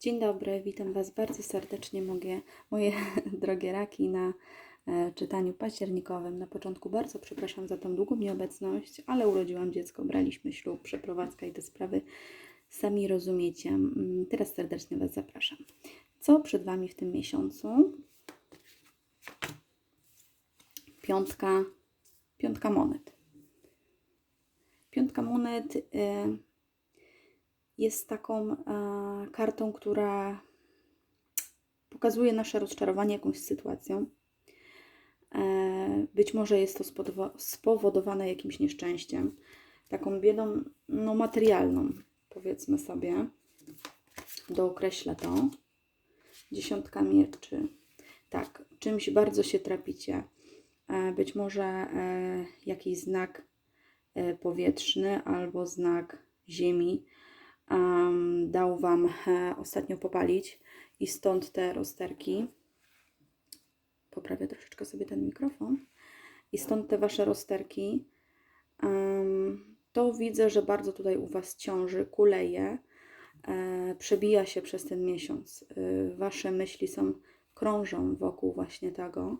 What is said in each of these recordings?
Dzień dobry, witam Was bardzo serdecznie, moje, moje drogie raki, na e, czytaniu październikowym. Na początku bardzo przepraszam za tą długą nieobecność, ale urodziłam dziecko, braliśmy ślub, przeprowadzka i te sprawy sami rozumiecie. Mm, Teraz serdecznie Was zapraszam. Co przed Wami w tym miesiącu? Piątka, piątka monet. Piątka monet. Y, jest taką e, kartą, która pokazuje nasze rozczarowanie jakąś sytuacją. E, być może jest to spowodowane jakimś nieszczęściem, taką biedą no, materialną, powiedzmy sobie. Dookreślę to. Dziesiątka mieczy. Tak, czymś bardzo się trapicie. E, być może jakiś znak powietrzny albo znak ziemi um, dał Wam e, ostatnio popalić i stąd te rozterki. Poprawię troszeczkę sobie ten mikrofon. I stąd te Wasze rozterki. Um, to widzę, że bardzo tutaj u Was ciąży, kuleje, e, przebija się przez ten miesiąc. E, wasze myśli są, krążą wokół właśnie tego.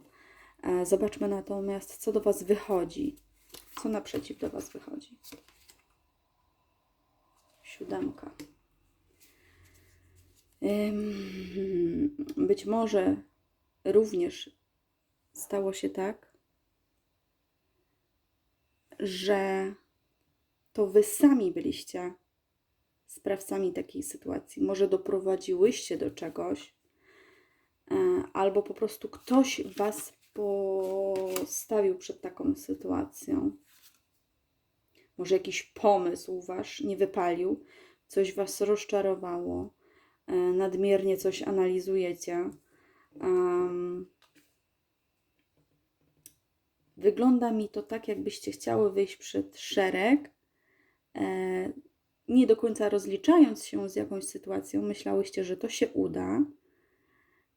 E, zobaczmy natomiast, co do Was wychodzi. Co naprzeciw do Was wychodzi siódemka. Być może również stało się tak, że to wy sami byliście sprawcami takiej sytuacji. Może doprowadziłyście do czegoś, e, albo po prostu ktoś was postawił przed taką sytuacją może jakiś pomysł wasz nie wypalił, coś was rozczarowało, e, nadmiernie coś analizujecie. Wygląda mi to tak, jakbyście chciały wyjść przed szereg, e, nie do końca rozliczając się z jakąś sytuacją, myślałyście, że to się uda.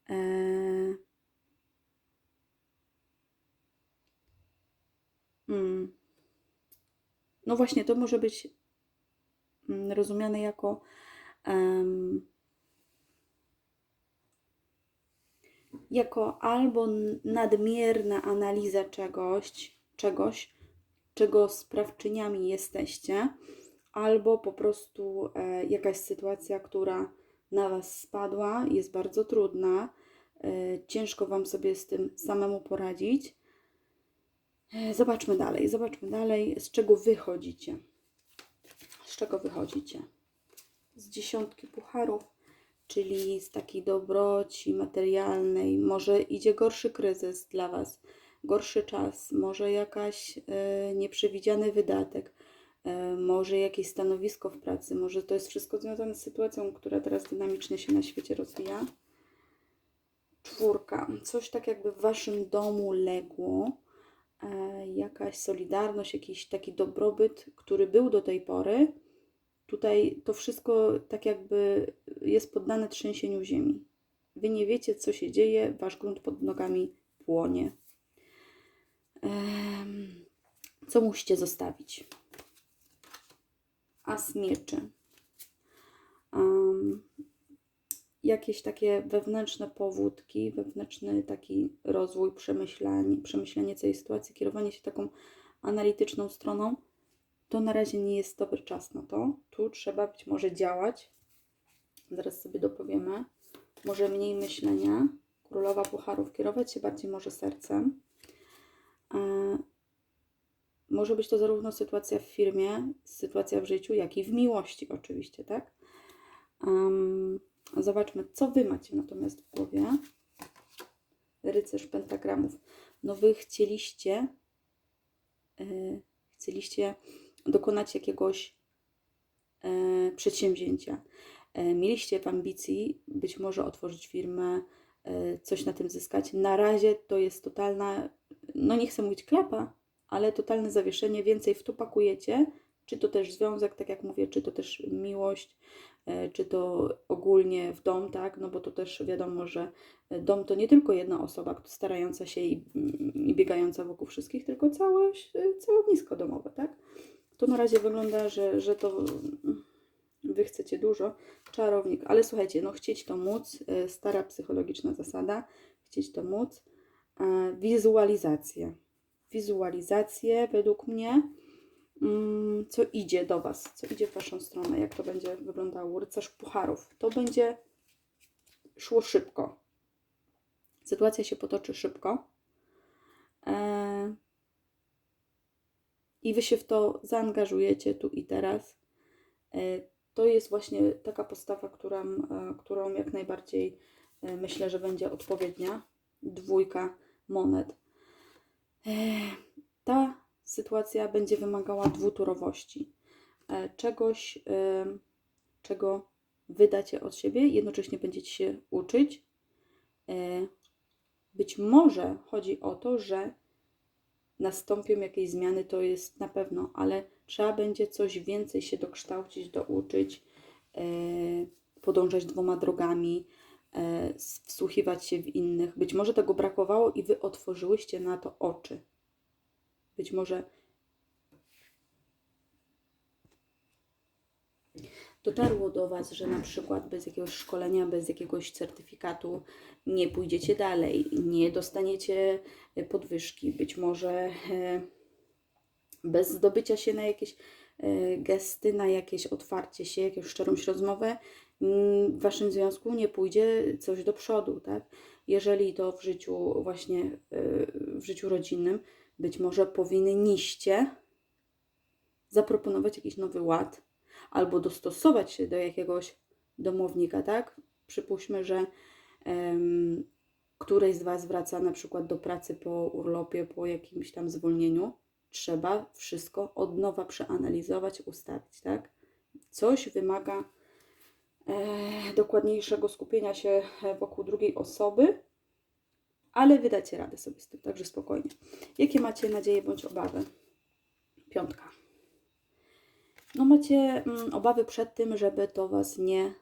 E, hmm no właśnie, to może być rozumiane jako jako albo nadmierna analiza czegoś, czegoś, czego sprawczyniami jesteście, albo po prostu e, jakaś sytuacja, która na Was spadła, jest bardzo trudna, e, ciężko Wam sobie z tym samemu poradzić E, zobaczmy dalej, zobaczmy dalej, z czego wychodzicie. Czego wychodzicie? Z dziesiątki pucharów, czyli z takiej dobroci materialnej. Może idzie gorszy kryzys dla Was, gorszy czas, może jakaś e, nieprzewidziany wydatek, e, może jakieś stanowisko w pracy, może to jest wszystko związane z sytuacją, która teraz dynamicznie się na świecie rozwija. Czwórka, coś tak jakby w Waszym domu legło E, jakaś solidarność, jakiś taki dobrobyt, który był do tej pory, tutaj to wszystko tak jakby jest poddane trzęsieniu ziemi. Wy nie wiecie, co się dzieje, wasz grunt pod nogami płonie. Co musicie zostawić? As mieczy. Um, jakieś takie wewnętrzne powódki, wewnętrzny taki rozwój, przemyślenie, przemyślenie całej sytuacji, kierowanie się taką analityczną stroną, to na razie nie jest dobry czas na to. Tu trzeba być może działać. Zaraz sobie dopowiemy. Może mniej myślenia. Królowa Pucharów kierować się bardziej może sercem. E, może być to zarówno sytuacja w firmie, sytuacja w życiu, jak i w miłości oczywiście, tak? Um, Zobaczmy, co Wy macie natomiast w głowie. Rycerz pentagramów. No Wy chcieliście, yy, chcieliście dokonać jakiegoś yy, przedsięwzięcia. Yy, mieliście w ambicji być może otworzyć firmę, coś na tym zyskać. Na razie to jest totalna, no nie chcę mówić klapa, ale totalne zawieszenie. Więcej w to pakujecie, czy to też związek, tak jak mówię, czy to też miłość, E, czy to ogólnie w dom, tak, no bo to też wiadomo, że dom to nie tylko jedna osoba starająca się i, i biegająca wokół wszystkich, tylko całe, całe ognisko domowe, tak. To na razie wygląda, że, że to wy chcecie dużo, czarownik, ale słuchajcie, no chcieć to móc, y, stara psychologiczna zasada, chcieć to móc, e, wizualizację. Wizualizację według mnie, mm, co idzie do Was, co idzie w Waszą stronę, jak to będzie wyglądało. Rycerz pucharów. To będzie szło szybko. Sytuacja się potoczy szybko. I Wy się w to zaangażujecie tu i teraz. E, To jest właśnie taka postawa, która, e, którą jak najbardziej e, myślę, że będzie odpowiednia. Dwójka monet. Ta sytuacja będzie wymagała dwuturowości. E, Czegoś, czego wydacie od siebie, jednocześnie będziecie się uczyć. Być może chodzi o to, że nastąpią jakieś zmiany, to jest na pewno, ale trzeba będzie coś więcej się dokształcić, douczyć, e, podążać dwoma drogami, e, wsłuchiwać się w innych. Być może tego brakowało i wy otworzyłyście na to oczy. Być może dotarło do Was, że na przykład bez jakiegoś szkolenia, bez jakiegoś certyfikatu nie pójdziecie dalej, nie dostaniecie e, podwyżki, być może e, bez zdobycia się na jakieś e, gesty, na jakieś otwarcie się, jakąś szczerąś rozmowę, mm, w Waszym związku nie pójdzie coś do przodu, tak? Jeżeli to w życiu właśnie, w życiu rodzinnym, być może powinniście zaproponować jakiś nowy ład, albo dostosować się do jakiegoś domownika, tak? Przypuśćmy, że któreś z Was wraca na przykład do pracy po urlopie, po jakimś tam zwolnieniu. Trzeba wszystko od nowa przeanalizować, ustawić, tak? Coś wymaga e, dokładniejszego skupienia się wokół drugiej osoby, ale wydacie radę sobie z tym, także spokojnie. Jakie macie nadzieje bądź obawy? Piątka no macie mm, obawy przed tym, żeby to was nie.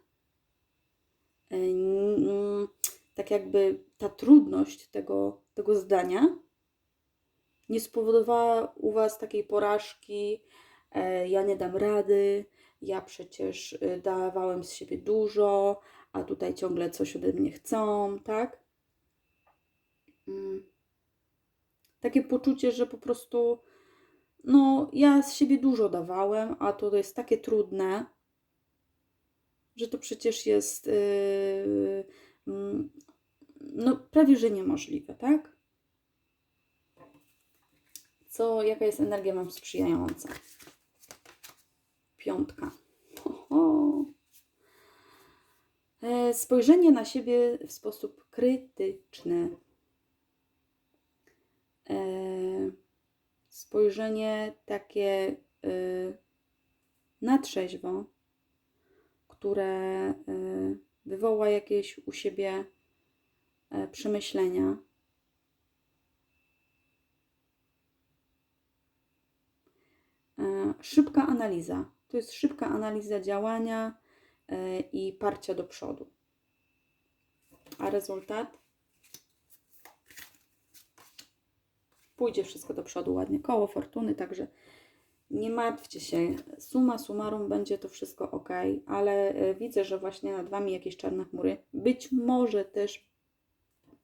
e, mm, tak jakby ta trudność tego, tego zdania nie spowodowała u was takiej porażki. E, ja nie dam rady, ja przecież e, dawałem z siebie dużo, a tutaj ciągle coś ode mnie chcą, tak? Mm. Takie poczucie, że po prostu no, ja z siebie dużo dawałem, a to jest takie trudne, że to przecież jest yy, no, prawie że niemożliwe, tak? Co, jaka jest energia Wam sprzyjająca? Piątka. Ho, ho. E, Spojrzenie na siebie w sposób krytyczny. E, spojrzenie takie y, na trzeźwo, które y, wywoła jakieś u siebie e, przemyślenia. E, Szybka analiza. To jest szybka analiza działania e, i parcia do przodu. A rezultat? Pójdzie wszystko do przodu ładnie. Koło fortuny, także nie martwcie się. Suma summarum będzie to wszystko ok, ale e, widzę, że właśnie nad wami jakieś czarne chmury. Być może też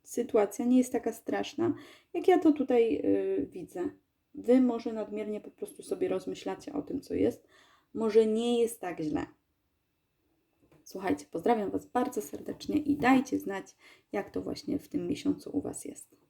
sytuacja nie jest taka straszna, jak ja to tutaj y, widzę. Wy może nadmiernie po prostu sobie rozmyślacie o tym, co jest. Może nie jest tak źle. Słuchajcie, pozdrawiam Was bardzo serdecznie i dajcie znać, jak to właśnie w tym miesiącu u Was jest.